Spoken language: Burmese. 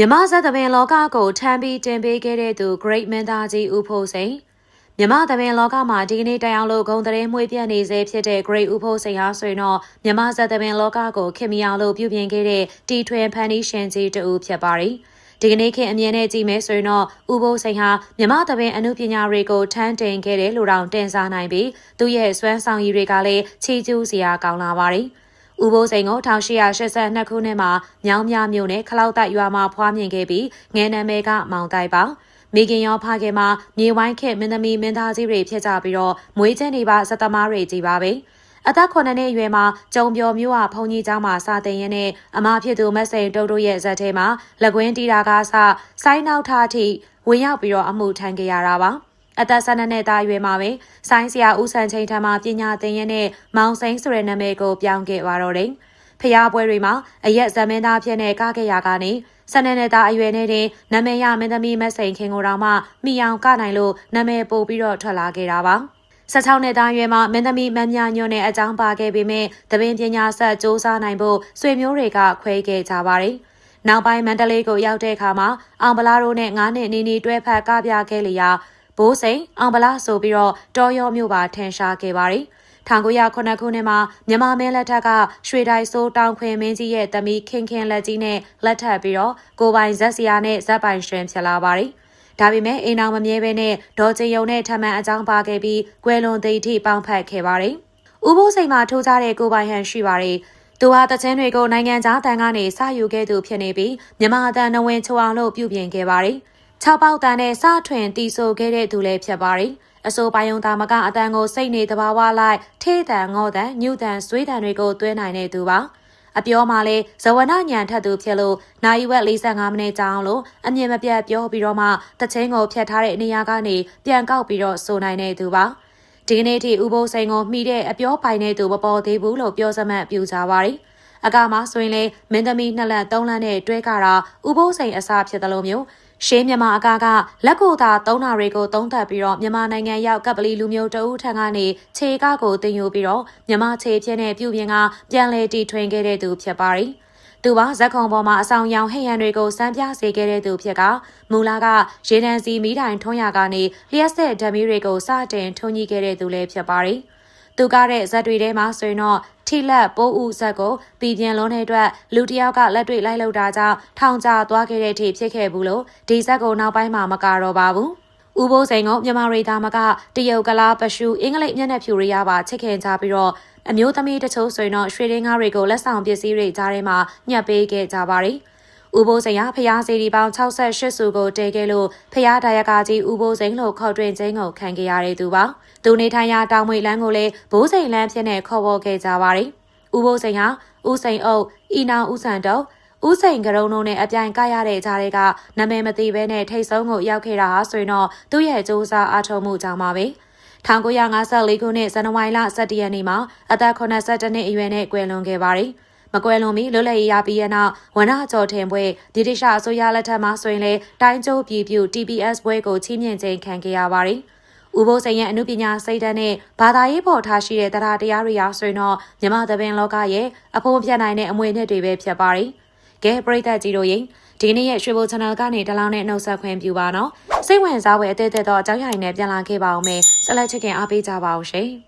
မြမဇက်သမင်လောကကိုထမ်းပြီးတင်ပေးခဲ့တဲ့သူ Great မင်းသားကြီးဦးဖို့စိန်မြမသမင်လောကမှာဒီကနေ့တိုင်အောင်လို့ဂုံတရင်မှွေပြတ်နေစေဖြစ်တဲ့ Great ဦးဖို့စိန်ဟာဆိုရင်တော့မြမဇက်သမင်လောကကိုခင်မီအောင်လို့ပြုပြင်ခဲ့တဲ့တီထွင်ဖန်တီးရှင်ကြီးတူဖြစ်ပါတယ်ဒီကနေ့ခေတ်အမြင်နဲ့ကြည့်မယ်ဆိုရင်တော့ဥပုစိန်ဟာမြမသပင်အမှုပညာတွေကိုထမ်းတင်ခဲ့တယ်လို့တောင်တင်စားနိုင်ပြီးသူ့ရဲ့စွမ်းဆောင်ရည်တွေကလည်းချီးကျူးစရာကောင်းလာပါတယ်။။ ဦးဘိုးစိန်ကို1882ခုနှစ်မှာမြောင်းမြမြို့နယ်ခလောက်တိုက်ရွာမှာဖွားမြင်ခဲ့ပြီးငယ်နာမည်ကမောင်တိုက်ပါ။မိခင်ရောဖခင်မှာမြေဝိုင်းခေမင်းသမီးမင်းသားကြီးတွေဖြစ်ကြပြီးတော့မွေးချင်းတွေပါစက်သမားတွေကြီးပါပဲ။အသက်9နှစ်အရွယ်မှာကျုံပြော်မျိုးဟာဖုန်ကြီးเจ้าမှာစာသင်ရင်းနဲ့အမဖြစ်သူမက်စိန်တုတ်တို့ရဲ့ဇက်ထဲမှာလက်ကွင်းတီတာကစစိုင်းနောက်ထားအထိဝင်ရောက်ပြီးတော့အမှုထမ်းခဲ့ရတာပါ။ အသက်12နှစ်သားအရွယ်မှာပဲဆိုင်းဆရာဦးဆန်ချိန်ထံမှပညာသင်ရတဲ့မောင်စိန်ဆိုတဲ့နာမည်ကိုပြောင်းခဲ့ပါတော့တယ်။ဖျားပွဲတွေမှာအရက်ဇမင်းသားဖြစ်နေကခဲ့ရကနေဆနနဲ့သားအရွယ်နဲ့တင်နာမည်ရမင်းသမီးမစိန်ခင်ကိုတောင်မှမိအောင်ကနိုင်လို့နာမည်ပို့ပြီးတော့ထွက်လာခဲ့တာပါ။16နှစ်သားရွယ်မှာမင်းသမီးမမ်းမြညွန့်နဲ့အကြောင်းပါခဲ့ပေမဲ့တပင်ပညာဆက်စ조사နိုင်ဖို့ဆွေမျိုးတွေကခွဲခဲ့ကြပါတယ်။နောက်ပိုင်းမန္တလေးကိုရောက်တဲ့အခါမှာအောင်ပလားတို့နဲ့9နှစ်နီးနီးတွဲဖက်ကပြခဲ့လျာ ဘိုးစိန်အောင်ဗလာဆိုပြီးတော့တော်ရောမျိုးပါထင်ရှားခဲ့ပါတယ်။1909ခုနှစ်မှာမြန်မာမင်းလက်ထက်ကရွှေတိုင်စိုးတောင်ခွင်မင်းကြီးရဲ့သမီးခင်ခင်လက်ကြီးနဲ့လက်ထပ်ပြီးတော့ကိုပိုင်ဇက်စရာနဲ့ဇက်ပိုင်ရှင်ဖြစ်လာပါတယ်။ဒါပေမဲ့အိမ်အောင်မမြဲပဲနဲ့ဒေါ်ကျင်ယုံနဲ့ထမှန်အကြောင်းပါခဲ့ပြီးကွယ်လွန်သိထိပေါင်းဖက်ခဲ့ပါတယ်။ဦးဘိုးစိန်မှာထိုးကြတဲ့ကိုပိုင်ဟန်ရှိပါတယ်။သူဟာတချင်းတွေကိုနိုင်ငံခြားတန်ကနေစယူခဲ့သူဖြစ်နေပြီးမြန်မာအတန်နဝင်ချောအောင်လို့ပြုပြင်ခဲ့ပါတယ်။ ၆ပေါက်တန်နဲ့စထွင်တီဆိုခဲ့တဲ့သူလည်းဖြစ်ပါတယ်။အဆိုပိုင်ယုံသားမကအတန်ကိုစိတ်နေတဘာဝလိုက်ထေးတန်ငေါတန်ညူတန်ဆွေးတန်တွေကိုတွဲနိုင်တဲ့သူပါ။အပြောမှလည်းဇဝနညံထက်သူဖြစ်လို့နိုင်ဝက်45မိနစ်ကြာအောင်လို့အမြင်မပြတ်ပြောပြီးတော့မှတချင်းကိုဖြတ်ထားတဲ့နေရာကနေပြန်ကောက်ပြီးတော့ဆိုနိုင်တဲ့သူပါ။ဒီကနေ့ထိဥပုစိန်ကိုမှီတဲ့အပြောပိုင်တဲ့သူမပေါ်သေးဘူးလို့ပြောစမှတ်ပြကြပါရီ။အကမှာဆိုရင်လေမင်းသမီးနှစ်လက်သုံးလက်နဲ့တွဲကြတာဥပုစိန်အစားဖြစ်တယ်လို့မျိုး ရှေးမြန်မာအကားကလက်ကိုသာသုံးတာတွေကိုသုံးသပ်ပြီးတော့မြန်မာနိုင်ငံရောက်ကပ်ပလီလူမျိုးတအုပ်ထံကနေခြေကားကိုတင်ယူပြီးတော့မြန်မာခြေပြင်းတဲ့ပြုပြင်ကပြန်လဲတီထွင်ခဲ့တဲ့သူဖြစ်ပါတယ်။သူပါဇက်ခုံပေါ်မှာအဆောင်ရောင်ဟိရန်တွေကိုစမ်းပြစေခဲ့တဲ့သူဖြစ်ကမူလာကရေတံစီမိတိုင်ထွန်းရကနေလျှက်ဆက်ဓမီတွေကိုစတင်ထွန်းကြီးခဲ့တဲ့သူလည်းဖြစ်ပါတယ်။ သူကတဲ့ဇက်တွေထဲမှာဆိုရင်တော့ထိလက်ပိုးဥဇက်ကိုပြည်ပြင်းလုံးတဲ့အတွက်လူတယောက်ကလက်တွေ့လိုက်လောက်တာကြောင့်ထောင်ချသွားခဲ့တဲ့ထိဖြစ်ခဲ့ဘူးလို့ဒီဇက်ကိုနောက်ပိုင်းမှာမကတော့ပါဘူး။ဦးဘိုးစိန်ကမြန်မာရိသားမကတရုတ်ကလားပရှုအင်္ဂလိပ်မျက်နှာဖြူတွေရပါချစ်ခင်ကြပြီးတော့အမျိုးသမီးတချို့ဆိုရင်တော့ရွှေရင်းကားတွေကိုလက်ဆောင်ပစ္စည်းတွေကြားထဲမှာညှပ်ပေးခဲ့ကြပါတယ်။ ဦးဘိုးစိန်ဟာဖျားစီဒီပေါင်း68စုကိုတည်ခဲ့လို့ဖျားဒါယကာကြီးဦးဘိုးစိန်လို့ခေါ်တွင်ခြင်းကိုခံခဲ့ရတဲ့သူပါသူနေထိုင်ရာတောင်မွေလန်းကိုလည်းဘိုးစိန်လန်းဖြစ်နေခေါ်ပေါ်ခဲ့ကြပါတယ်ဦးဘိုးစိန်ဟာဦးစိန်အုပ်ဤနောင်ဦးဆန်တုံဦးစိန်ကရုံတို့နဲ့အပြိုင်ကရတဲ့ကြားတွေကနာမည်မသိဘဲနဲ့ထိတ်ဆုံးကိုရောက်ခဲ့တာဟာဆိုရင်တော့သူ့ရဲ့စူးစမ်းအားထုတ်မှုကြောင့်ပါပဲ1954ခုနှစ်ဇန်နဝါရီလ17ရက်နေ့မှာအသက်82နှစ်အရွယ်နဲ့ကွယ်လွန်ခဲ့ပါတယ်။ မကွယ်လွန်မီလွတ်လပ်ရေးရပြီးတဲ့နောက်ဝနကျော်ထင်ပွဲဗြိတိရှအစိုးရလက်ထက်မှာဆိုရင်လေတိုင်းကျိုးပြည်ပြူ TPS ပွဲကိုချီးမြှင့်ခြင်းခံခဲ့ရပါတယ်။ဥပိုးစိန်ရဲ့အမှုပညာစိတ်ဓာတ်နဲ့ဘာသာရေးပေါ်ထားရှိတဲ့တရားတရားတွေအားဆိုရင်တော့မြမသဘင်လောကရဲ့အဖို့ပြတ်နိုင်တဲ့အမွေနှစ်တွေပဲဖြစ်ပါတယ်။ကဲပရိသတ်ကြီးတို့ရင်ဒီနေ့ရဲ့ရွှေဘို channel ကနေတလောင်းနဲ့နှုတ်ဆက်ခွင့်ပြုပါနော်။စိတ်ဝင်စားဖွယ်အသေးသေးတော့အကြောင်းအရာတွေနဲ့ပြန်လာခဲ့ပါအောင်မယ်။ဆက်လက်ချစ်ခင်အားပေးကြပါအောင်ရှင်။